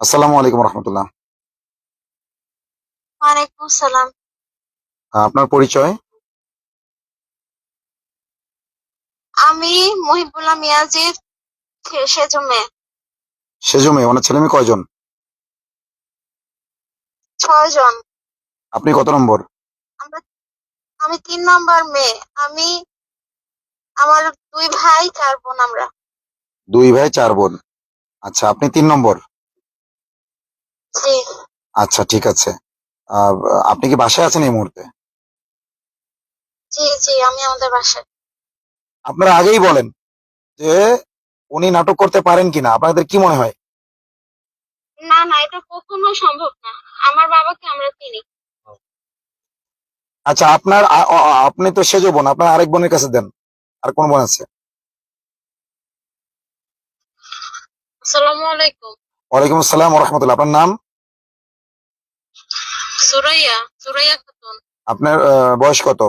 আসসালামু আলাইকুম রহমতুল্লাহ। ওয়ালাইকুম সালাম আপনার পরিচয়? আমি মহিবুল্লাহ মিয়াজির সেজো মেয়ে সেজো ওনার ছেলে মেয়ে কয়জন? ছয় জন আপনি কত নম্বর? আমরা আমি তিন নম্বর মেয়ে। আমি আমার দুই ভাই চার বোন আমরা। দুই ভাই চার বোন। আচ্ছা আপনি তিন নম্বর? আচ্ছা ঠিক আছে। আপনি কি বাসায় আছেন এই মুহূর্তে? জি জি আমি আমাদের বাসায়। আপনারা আগেই বলেন যে উনি নাটক করতে পারেন কিনা। আপনাদের কি মনে হয়? না না এটা কখনো সম্ভব না। আমার বাবাকে আমরা চিনি। আচ্ছা আপনার আপনি তো সেজো বোন আপনার আরেক বোনের কাছে দেন। আর কোন বোন আছে? আসসালামু আলাইকুম। ওয়ালাইকুম আসসালাম রহমতুল্লাহ। আপনার নাম? সুরাইয়া সুরাইয়া খাতুন। আপনার বয়স কত?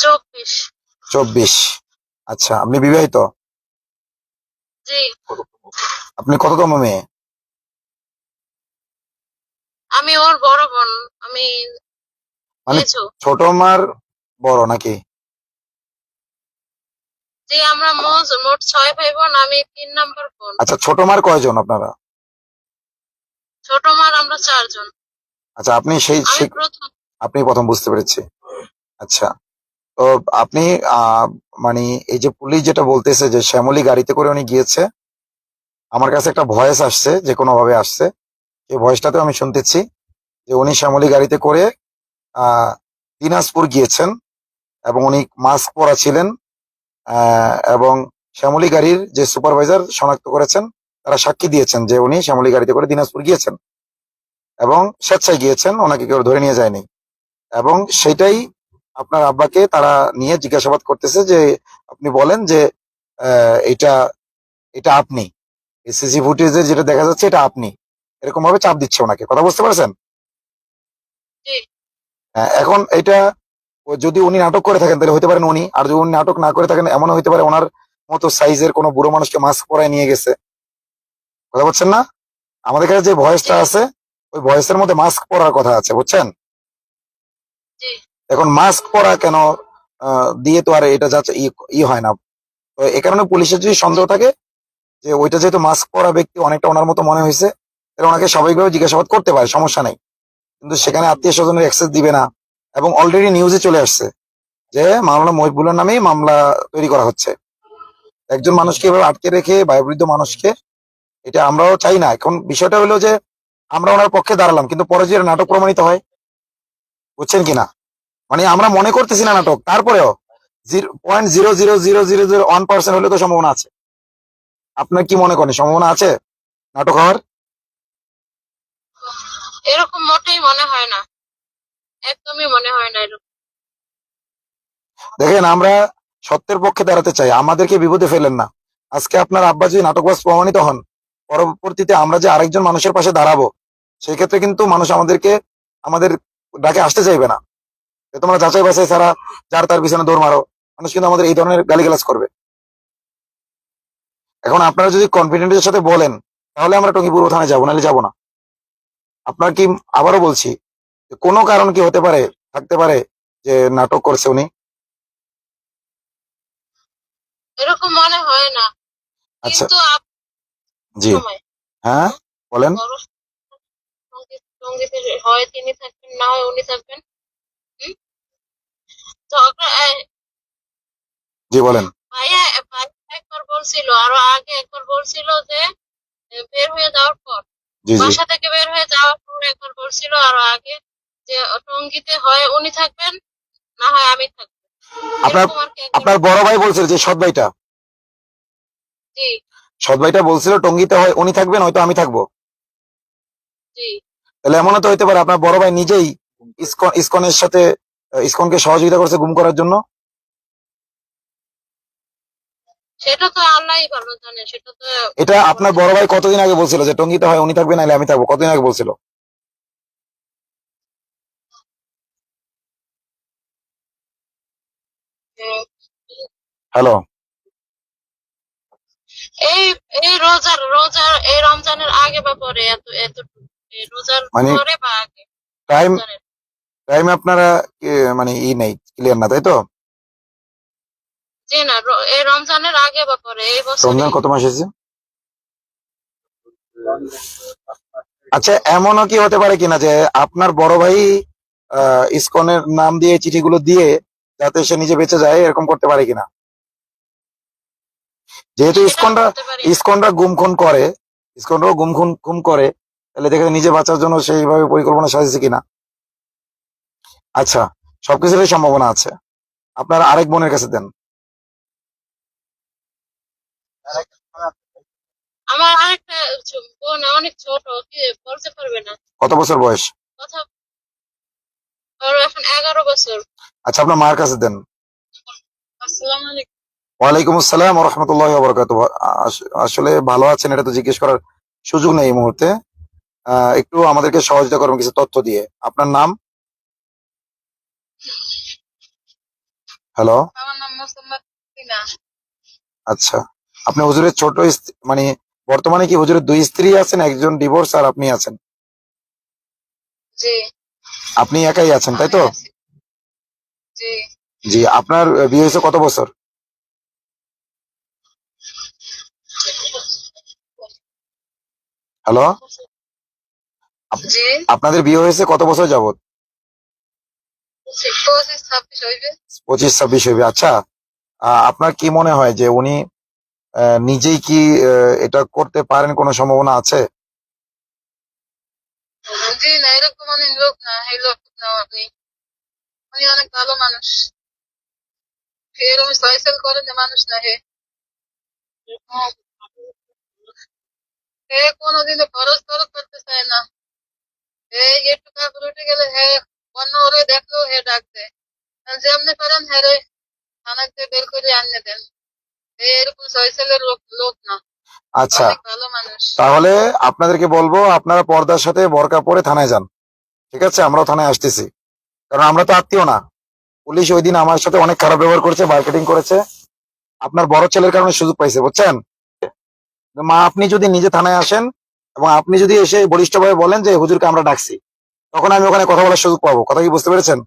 চব্বিশ। চব্বিশ। আচ্ছা আপনি বিবাহিত? জি। আপনি কততম মেয়ে? আমি ওর বড় বোন আমি মানে ছোট মার বড় নাকি? জি আমরা মোট মোট ছয় ভাই বোন আমি তিন নম্বর বোন। আচ্ছা ছোট মার কয়জন আপনারা? ছোট মার আমরা চারজন। আচ্ছা আপনি সেই আপনি প্রথম বুঝতে পেরেছি। আচ্ছা তো আপনি মানে এই যে পুলিশ যেটা বলতেছে যে শ্যামলী গাড়িতে করে উনি গিয়েছে আমার কাছে একটা ভয়েস আসছে যে কোনো ভাবে আসছে। এই ভয়েসটাতে আমি শুনতেছি যে উনি শ্যামলী গাড়িতে করে আহ দিনাজপুর গিয়েছেন এবং উনি মাস্ক পরা ছিলেন আহ, এবং শ্যামলী গাড়ির যে সুপারভাইজার শনাক্ত করেছেন তারা সাক্ষী দিয়েছেন যে উনি শ্যামলী গাড়িতে করে দিনাজপুর গিয়েছেন। এবং স্বেচ্ছায় গিয়েছেন ওনাকে কেউ ধরে নিয়ে যায়নি। এবং সেটাই আপনার আব্বাকে তারা নিয়ে জিজ্ঞাসাবাদ করতেছে যে আপনি বলেন যে এটা এটা আপনি। সিসি ফুটেজে যেটা দেখা যাচ্ছে এটা আপনি। এরকম ভাবে চাপ দিচ্ছে ওনাকে। কথা বুঝতে পারছেন? হ্যাঁ, এখন এটা যদি উনি নাটক করে থাকেন তাহলে হতে পারেন উনি। আর যদি উনি নাটক না করে থাকেন এমন হতে পারে ওনার মতো সাইজের কোনো বুড়ো মানুষকে মাস্ক পরায় নিয়ে গেছে। কথা বলছেন না? আমাদের কাছে যে ভয়েসটা আছে ওই ভয়েসের মধ্যে মাস্ক পরার কথা আছে বুঝছেন? এখন মাস্ক পরা কেন দিয়ে তো আর এটা যাচ্ছে ই- হয় না। তো এ কারণে পুলিশের যদি সন্দেহ থাকে যে ওইটা যেহেতু মাস্ক পরা ব্যক্তি অনেকটা ওনার মতো মনে হয়েছে তাহলে ওনাকে স্বাভাবিকভাবে জিজ্ঞাসাবাদ করতে পারে সমস্যা নেই। কিন্তু সেখানে আত্মীয় স্বজনের অ্যাক্সেস দিবে না। এবং অলরেডি নিউজে চলে আসছে যে মামলা মহিবুলের নামেই মামলা তৈরি করা হচ্ছে। একজন মানুষকে এভাবে আটকে রেখে বায়ুবৃদ্ধ মানুষকে এটা আমরাও চাই না। এখন বিষয়টা হলো যে আমরা ওনার পক্ষে দাঁড়ালাম কিন্তু পরে যে নাটক প্রমাণিত হয় বুঝছেন কিনা? মানে আমরা মনে করতেছি না নাটক তারপরেও point zero zero zero zero zero one percent হলে তো সম্ভাবনা আছে। আপনার কি মনে করেন সম্ভাবনা আছে নাটক হওয়ার? এরকম মোটেই মনে হয় না একদমই মনে হয় না এরকম। দেখেন আমরা সত্যের পক্ষে দাঁড়াতে চাই আমাদেরকে বিপদে ফেলেন না। আজকে আপনার আব্বা যদি নাটকবাজ প্রমাণিত হন পরবর্তীতে আমরা যে আরেকজন মানুষের পাশে দাঁড়াবো সেই ক্ষেত্রে কিন্তু মানুষ আমাদেরকে আমাদের ডাকে আসতে চাইবে না। তোমরা যাচাই বাছাই ছাড়া যার তার পিছনে দৌড় মারো মানুষ কিন্তু আমাদের এই ধরনের গালিগালাজ করবে। এখন আপনারা যদি কনফিডেন্টের সাথে বলেন তাহলে আমরা টঙ্গী পূর্ব থানায় যাব নাহলে যাব না। আপনার কি আবারও বলছি কোনো কারণ কি হতে পারে থাকতে পারে যে নাটক করছে উনি? এরকম মনে হয় না। আচ্ছা। জি। হ্যাঁ? বলেন। সংগীত হয় তিনি থাকবেন না হয় উনি থাকবেন। জি বলেন। ভাইয়া একবার বলছিল আরও আগে একবার বলছিল যে বের হয়ে যাওয়ার পর। বাসা থেকে বের হয়ে যাওয়ার পর একবার বলছিল আরও আগে যে টঙ্গিতে হয় উনি থাকবেন না হয় আমি থাকব। আপনার আপনার বড় ভাই বলছিল যে সৎ ভাইটা। জি। সৎ ভাইটা বলছিল টঙ্গিতে হয় উনি থাকবেন হয়তো আমি থাকব। জি। তাহলে এমনও তো হইতে পারে আপনার বড় ভাই নিজেই ইসকন ইসকনের সাথে ইসকনকে সহযোগিতা করছে গুম করার জন্য? সেটা তো আল্লাহই ভালো জানে সেটা তো এটা আপনার বড় ভাই কতদিন আগে বলছিল যে টঙ্গিতে হয় উনি নাহলে আমি থাকব কতদিন আগে বলছিল? হ্যালো। এই এই রোজার রোজার এই রমজানের আগে বা পরে এত এত মানে- টাইম টাইম আপনারা মানে ই নেই ক্লিয়ার না তাই তো? জি না এই রমজানের আগে বা পরে এই বছর রমজান কত মাস আচ্ছা এমনও কি হতে পারে কিনা যে আপনার বড় ভাই ইসকনের নাম দিয়ে চিঠিগুলো দিয়ে যাতে সে নিজে বেঁচে যায় এরকম করতে পারে কিনা? যেহেতু ইসকনরা ইসকনরা গুম খুন করে ইসকনরাও গুম খুন খুন করে তাহলে দেখে নিজে বাঁচার জন্য সেইভাবে পরিকল্পনা সাজিয়েছে কিনা? আচ্ছা সবকিছুরই সম্ভাবনা আছে। আপনার আরেক বোনের কাছে দেন। আমার আরেকটা বোন অনেক ছোট বলতে পারবে না। কত বছর বয়স? কথা এখন এগারো বছর। আচ্ছা আপনার মায়ের কাছে দেন। আসসালামু আলাইকুম। ওয়ালাইকুম আসসালাম রহমতুল্লাহ বরকাত আসলে ভালো আছেন এটা তো জিজ্ঞেস করার সুযোগ নেই এই মুহূর্তে। একটু আমাদেরকে সহযোগিতা করবেন কিছু তথ্য দিয়ে। আপনার নাম? হ্যালো আচ্ছা। আপনি হুজুরের ছোট মানে বর্তমানে কি হুজুরের দুই স্ত্রী আছেন একজন ডিভোর্স আর আপনি আছেন? আপনি একাই আছেন তাই তো? জি। আপনার বিয়ে হয়েছে কত বছর? হ্যালো আপনাদের বিয়ে হয়েছে কত বছর যাবত পঁচিশ ছাব্বিশ হইবে। আচ্ছা আপনার কি মনে হয় যে উনি নিজেই কি এটা করতে পারেন কোনো সম্ভাবনা আছে? কোনোদিনও খরচ খরচ করতে চায় না। এই একটু কাপড় উঠে গেলে হে অন্য ওরে দেখলেও হে ডাক দেয় যেমনি করেন হে রে থানাতে বের করে আনিয়ে দেন। এরকম সয়সেলের লোক লোক না। আচ্ছা তাহলে আপনাদেরকে বলব আপনারা পর্দার সাথে বরকা পরে থানায় যান। ঠিক আছে? আমরাও থানায় আসতেছি। কারণ আমরা তো আত্মীয় না। পুলিশ ওই দিন আমার সাথে অনেক খারাপ ব্যবহার করেছে মার্কেটিং করেছে। আপনার বড় ছেলের কারণে সুযোগ পাইছে বুঝছেন? মা আপনি যদি নিজে থানায় আসেন এবং আপনি যদি এসে বলিষ্ঠভাবে বলেন যে, হুজুরকে আমরা ডাকছি, তখন আমি ওখানে কথা বলার সুযোগ পাবো। কথা কি বুঝতে পেরেছেন?